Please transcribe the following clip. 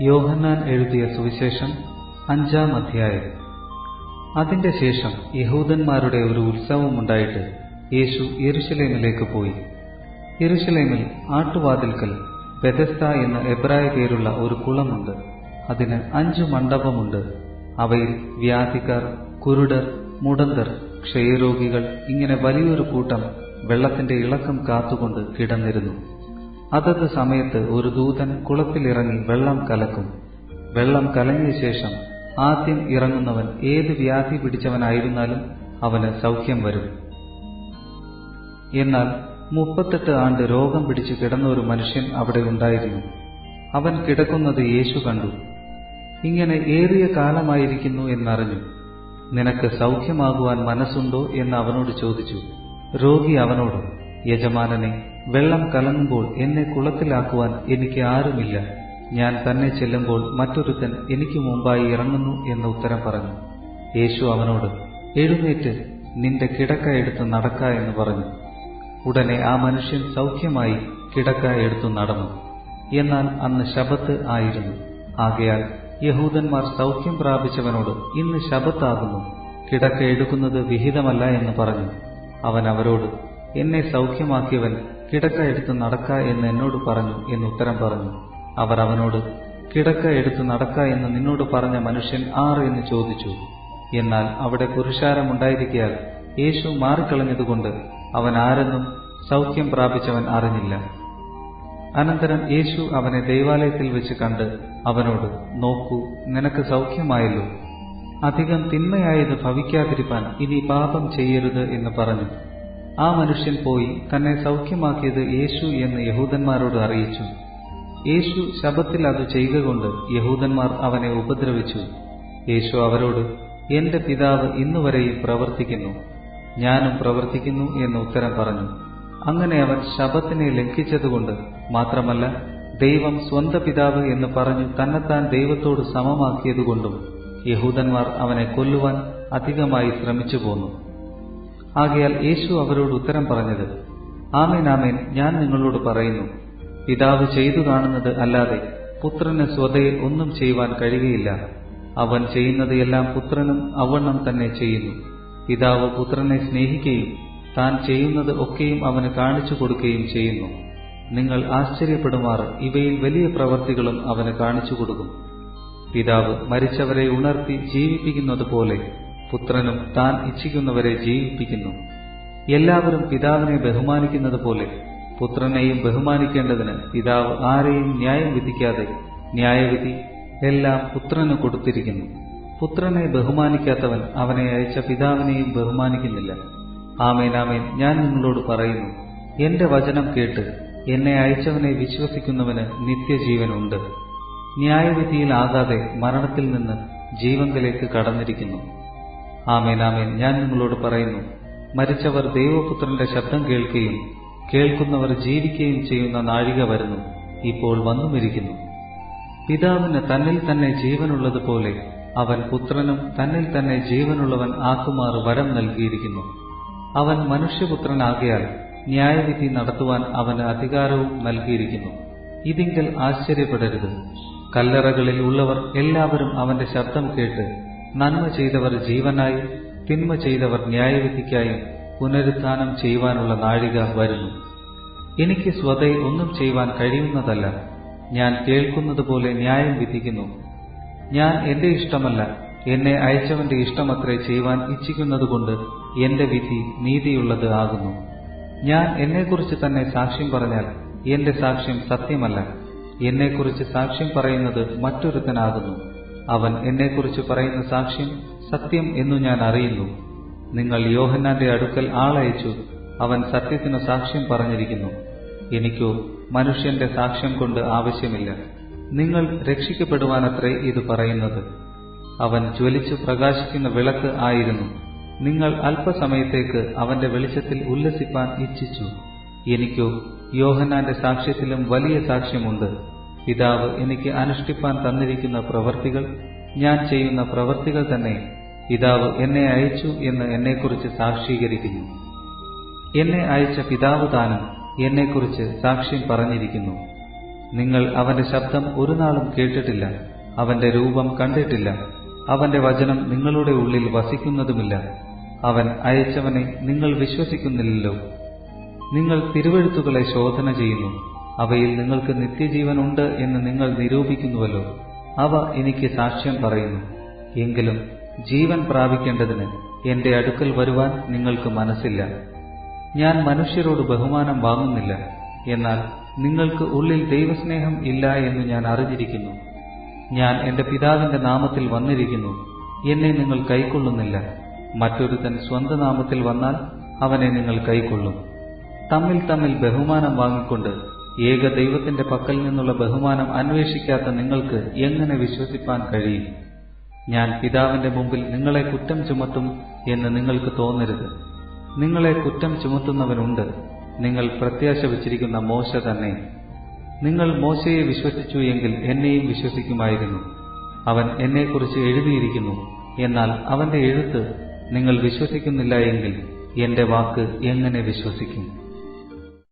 യോഹന്നാൻ എഴുതിയ സുവിശേഷം അഞ്ചാം അധ്യായം. അതിന്റെ ശേഷം യഹൂദന്മാരുടെ ഒരു ഉത്സവമുണ്ടായിട്ട് യേശു യെരുശലേമിലേക്ക് പോയി. യെരുശലേമിൽ ആട്ടുവാതിൽക്കൽ ബെഥസ്ത എന്ന എബ്രായ പേരുള്ള ഒരു കുളമുണ്ട്. അതിന് അഞ്ചു മണ്ഡപമുണ്ട്. അവയിൽ വ്യാധികർ കുരുടർ മുടന്തർ ക്ഷയരോഗികൾ ഇങ്ങനെ വലിയൊരു കൂട്ടം വെള്ളത്തിന്റെ ഇളക്കം കാത്തുകൊണ്ട് കിടന്നിരുന്നു. അതത് സമയത്ത് ഒരു ദൂതൻ കുളത്തിലിറങ്ങി വെള്ളം കലക്കും. വെള്ളം കലങ്ങിയ ശേഷം ആദ്യം ഇറങ്ങുന്നവൻ ഏത് വ്യാധി പിടിച്ചവനായിരുന്നാലും അവന് സൗഖ്യം വരും. എന്നാൽ മുപ്പത്തെട്ട് ആണ്ട് രോഗം പിടിച്ച് കിടന്ന ഒരു മനുഷ്യൻ അവിടെ ഉണ്ടായിരുന്നു. അവൻ കിടക്കുന്നത് യേശു കണ്ടു. ഇങ്ങനെ ഏറിയ കാലമായിരിക്കുന്നു എന്നറിഞ്ഞു. നിനക്ക് സൗഖ്യമാകുവാൻ മനസ്സുണ്ടോ എന്ന് അവനോട് ചോദിച്ചു. രോഗി അവനോട് യജമാനനെ വെള്ളം കലങ്ങുമ്പോൾ എന്നെ കുളത്തിലാക്കുവാൻ എനിക്ക് ആരുമില്ല. ഞാൻ തന്നെ ചെല്ലുമ്പോൾ മറ്റൊരുത്തൻ എനിക്ക് മുമ്പായി ഇറങ്ങുന്നു എന്ന് ഉത്തരം പറഞ്ഞു. യേശു അവനോട് എഴുന്നേറ്റ് നിന്റെ കിടക്ക എടുത്ത് നടക്ക എന്ന് പറഞ്ഞു. ഉടനെ ആ മനുഷ്യൻ സൗഖ്യമായി കിടക്ക എടുത്തു നടന്നു. എന്നാൽ അന്ന് ശബത്ത് ആയിരുന്നു. ആകയാൽ യഹൂദന്മാർ സൗഖ്യം പ്രാപിച്ചവനോട് ഇന്ന് ശബത്താകുന്നു കിടക്ക എടുക്കുന്നത് വിഹിതമല്ല എന്ന് പറഞ്ഞു. അവൻ അവരോട് എന്നെ സൗഖ്യമാക്കിയവൻ കിടക്ക എടുത്ത് നടക്ക എന്ന് എന്നോട് പറഞ്ഞു എന്ന് ഉത്തരം പറഞ്ഞു. അവർ അവനോട് കിടക്ക എടുത്ത് നടക്ക എന്ന് നിന്നോട് പറഞ്ഞ മനുഷ്യൻ ആർ എന്ന് ചോദിച്ചു. എന്നാൽ അവിടെ പുരുഷാരമുണ്ടായിരിക്കാൽ യേശു മാറിക്കളഞ്ഞതുകൊണ്ട് അവൻ ആരെന്നും സൗഖ്യം പ്രാപിച്ചവൻ അറിഞ്ഞില്ല. അനന്തരം യേശു അവനെ ദൈവാലയത്തിൽ വെച്ച് കണ്ട് അവനോട് നോക്കൂ നിനക്ക് സൗഖ്യമായല്ലോ. അധികം തിന്മയായത് ഭവിക്കാതിരിപ്പാൻ ഇനി പാപം ചെയ്യരുത് എന്ന് പറഞ്ഞു. ആ മനുഷ്യൻ പോയി തന്നെ സൗഖ്യമാക്കിയത് യേശു എന്ന് യഹൂദന്മാരോട് അറിയിച്ചു. യേശു ശബത്തിൽ അത് ചെയ്യുക കൊണ്ട് യഹൂദന്മാർ അവനെ ഉപദ്രവിച്ചു. യേശു അവരോട് എന്റെ പിതാവ് ഇന്നുവരെയും പ്രവർത്തിക്കുന്നു. ഞാനും പ്രവർത്തിക്കുന്നു എന്ന് ഉത്തരം പറഞ്ഞു. അങ്ങനെ അവൻ ശബത്തിനെ ലംഘിച്ചതുകൊണ്ട് മാത്രമല്ല ദൈവം സ്വന്ത പിതാവ് എന്ന് പറഞ്ഞു തന്നെത്താൻ ദൈവത്തോട് സമമാക്കിയതുകൊണ്ടും യഹൂദന്മാർ അവനെ കൊല്ലുവാൻ അധികമായി ശ്രമിച്ചു പോന്നു ആകയാൽ യേശു അവരോട് ഉത്തരം പറഞ്ഞത് ആമേൻ ആമേൻ ഞാൻ നിങ്ങളോട് പറയുന്നു. പിതാവ് ചെയ്തു കാണുന്നത് അല്ലാതെ പുത്രന് സ്വതയിൽ ഒന്നും ചെയ്യുവാൻ കഴിയുകയില്ല. അവൻ ചെയ്യുന്നതെല്ലാം പുത്രനും അവണ്ണം തന്നെ ചെയ്യുന്നു. പിതാവ് പുത്രനെ സ്നേഹിക്കുകയും താൻ ചെയ്യുന്നത് ഒക്കെയും അവന് കാണിച്ചു കൊടുക്കുകയും ചെയ്യുന്നു. നിങ്ങൾ ആശ്ചര്യപ്പെടുമാർ ഇവയിൽ വലിയ പ്രവർത്തികളും അവന് കാണിച്ചു കൊടുക്കും. പിതാവ് മരിച്ചവരെ ഉണർത്തി ജീവിപ്പിക്കുന്നത് പോലെ പുത്രനും താൻ ഇച്ഛിക്കുന്നവരെ ജീവിപ്പിക്കുന്നു. എല്ലാവരും പിതാവിനെ ബഹുമാനിക്കുന്നത് പോലെ പുത്രനെയും ബഹുമാനിക്കേണ്ടതിന് പിതാവ് ആരെയും ന്യായം വിധിക്കാതെ ന്യായവിധി എല്ലാം പുത്രന് കൊടുത്തിരിക്കുന്നു. പുത്രനെ ബഹുമാനിക്കാത്തവൻ അവനെ അയച്ച പിതാവിനെയും ബഹുമാനിക്കുന്നില്ല. ആമേനാമേൻ ഞാൻ നിങ്ങളോട് പറയുന്നു എന്റെ വചനം കേട്ട് എന്നെ അയച്ചവനെ വിശ്വസിക്കുന്നവന് നിത്യജീവനുണ്ട്. ന്യായവിധിയിലാകാതെ മരണത്തിൽ നിന്ന് ജീവങ്കലേക്ക് കടന്നിരിക്കുന്നു. ആമേൻ ആമേൻ. ഞാൻ നിങ്ങളോട് പറയുന്നു മരിച്ചവർ ദൈവപുത്രന്റെ ശബ്ദം കേൾക്കുകയും കേൾക്കുന്നവർ ജീവിക്കുകയും ചെയ്യുന്ന നാഴിക വരുന്നു ഇപ്പോൾ വന്നുമിരിക്കുന്നു. പിതാവിന് തന്നിൽ തന്നെ ജീവനുള്ളതുപോലെ അവൻ പുത്രനും തന്നിൽ തന്നെ ജീവനുള്ളവൻ ആക്കുമാർ വരം നൽകിയിരിക്കുന്നു. അവൻ മനുഷ്യപുത്രനാകയാൽ ന്യായവിധി നടത്തുവാൻ അവന് അധികാരവും നൽകിയിരിക്കുന്നു. ഇതിങ്കിൽ ആശ്ചര്യപ്പെടരുത്. കല്ലറകളിൽ ഉള്ളവർ എല്ലാവരും അവന്റെ ശബ്ദം കേട്ട് നന്മ ചെയ്തവർ ജീവനായും തിന്മ ചെയ്തവർ ന്യായവിധിക്കായും പുനരുത്ഥാനം ചെയ്യുവാനുള്ള നാഴിക വരുന്നു. എനിക്ക് സ്വതേ ഒന്നും ചെയ്യുവാൻ കഴിയുന്നതല്ല. ഞാൻ കേൾക്കുന്നതുപോലെ ന്യായം വിധിക്കുന്നു. ഞാൻ എന്റെ ഇഷ്ടമല്ല. എന്നെ അയച്ചവന്റെ ഇഷ്ടമത്രേ ചെയ്യുവാൻ ഇച്ഛിക്കുന്നതുകൊണ്ട് എന്റെ വിധി നീതിയുള്ളത് ആകുന്നു. ഞാൻ എന്നെക്കുറിച്ച് തന്നെ സാക്ഷ്യം പറഞ്ഞാൽ എന്റെ സാക്ഷ്യം സത്യമല്ല. എന്നെക്കുറിച്ച് സാക്ഷ്യം പറയുന്നത് മറ്റൊരുത്തനാകുന്നു. അവൻ എന്നെക്കുറിച്ച് പറയുന്ന സാക്ഷ്യം സത്യം എന്നു ഞാൻ അറിയുന്നു. നിങ്ങൾ യോഹന്നാന്റെ അടുക്കൽ ആളയച്ചു അവൻ സത്യത്തിന് സാക്ഷ്യം പറഞ്ഞിരിക്കുന്നു. എനിക്കോ മനുഷ്യന്റെ സാക്ഷ്യം കൊണ്ട് ആവശ്യമില്ല. നിങ്ങൾ രക്ഷിക്കപ്പെടുവാനത്രേ ഇത് പറയുന്നത്. അവൻ ജ്വലിച്ചു പ്രകാശിക്കുന്ന വിളക്ക് ആയിരുന്നു. നിങ്ങൾ അല്പസമയത്തേക്ക് അവന്റെ വെളിച്ചത്തിൽ ഉല്ലസിപ്പാൻ ഇച്ഛിച്ചു. എനിക്കോ യോഹന്നാന്റെ സാക്ഷ്യത്തിലും വലിയ സാക്ഷ്യമുണ്ട്. പിതാവ് എനിക്ക് അനുഷ്ഠിപ്പാൻ തന്നിരിക്കുന്ന പ്രവർത്തികൾ ഞാൻ ചെയ്യുന്ന പ്രവർത്തികൾ തന്നെ പിതാവ് എന്നെ അയച്ചു എന്ന് എന്നെക്കുറിച്ച് സാക്ഷീകരിക്കുന്നു. എന്നെ അയച്ച പിതാവ് താനും എന്നെക്കുറിച്ച് സാക്ഷ്യം പറഞ്ഞിരിക്കുന്നു. നിങ്ങൾ അവന്റെ ശബ്ദം ഒരു നാളും കേട്ടിട്ടില്ല അവന്റെ രൂപം കണ്ടിട്ടില്ല അവന്റെ വചനം നിങ്ങളുടെ ഉള്ളിൽ വസിക്കുന്നതുമില്ല. അവൻ അയച്ചവനെ നിങ്ങൾ വിശ്വസിക്കുന്നില്ലല്ലോ. നിങ്ങൾ തിരുവഴുത്തുകളെ ശോധന ചെയ്യുന്നു. അവയിൽ നിങ്ങൾക്ക് നിത്യജീവനുണ്ട് എന്ന് നിങ്ങൾ നിരൂപിക്കുന്നുവല്ലോ. അവ എനിക്ക് സാക്ഷ്യം പറയുന്നു. എങ്കിലും ജീവൻ പ്രാപിക്കേണ്ടതിന് എന്റെ അടുക്കൽ വരുവാൻ നിങ്ങൾക്ക് മനസ്സില്ല. ഞാൻ മനുഷ്യരോട് ബഹുമാനം വാങ്ങുന്നില്ല. എന്നാൽ നിങ്ങൾക്ക് ഉള്ളിൽ ദൈവസ്നേഹം ഇല്ല എന്ന് ഞാൻ അറിഞ്ഞിരിക്കുന്നു. ഞാൻ എന്റെ പിതാവിന്റെ നാമത്തിൽ വന്നിരിക്കുന്നു. എന്നെ നിങ്ങൾ കൈക്കൊള്ളുന്നില്ല. മറ്റൊരുത്തൻ സ്വന്ത നാമത്തിൽ വന്നാൽ അവനെ നിങ്ങൾ കൈക്കൊള്ളും. തമ്മിൽ തമ്മിൽ ബഹുമാനം വാങ്ങിക്കൊണ്ട് ഏക ദൈവത്തിന്റെ പക്കൽ നിന്നുള്ള ബഹുമാനം അന്വേഷിക്കാത്ത നിങ്ങൾക്ക് എങ്ങനെ വിശ്വസിപ്പാൻ കഴിയും? ഞാൻ പിതാവിന്റെ മുമ്പിൽ നിങ്ങളെ കുറ്റം ചുമത്തും എന്ന് നിങ്ങൾക്ക് തോന്നരുത്. നിങ്ങളെ കുറ്റം ചുമത്തുന്നവനുണ്ട്. നിങ്ങൾ പ്രത്യാശ വച്ചിരിക്കുന്ന മോശ തന്നെ. നിങ്ങൾ മോശയെ വിശ്വസിച്ചു എങ്കിൽ എന്നെയും വിശ്വസിക്കുമായിരുന്നു. അവൻ എന്നെക്കുറിച്ച് എഴുതിയിരിക്കുന്നു. എന്നാൽ അവന്റെ എഴുത്ത് നിങ്ങൾ വിശ്വസിക്കുന്നില്ല എങ്കിൽ എന്റെ വാക്ക് എങ്ങനെ വിശ്വസിക്കും?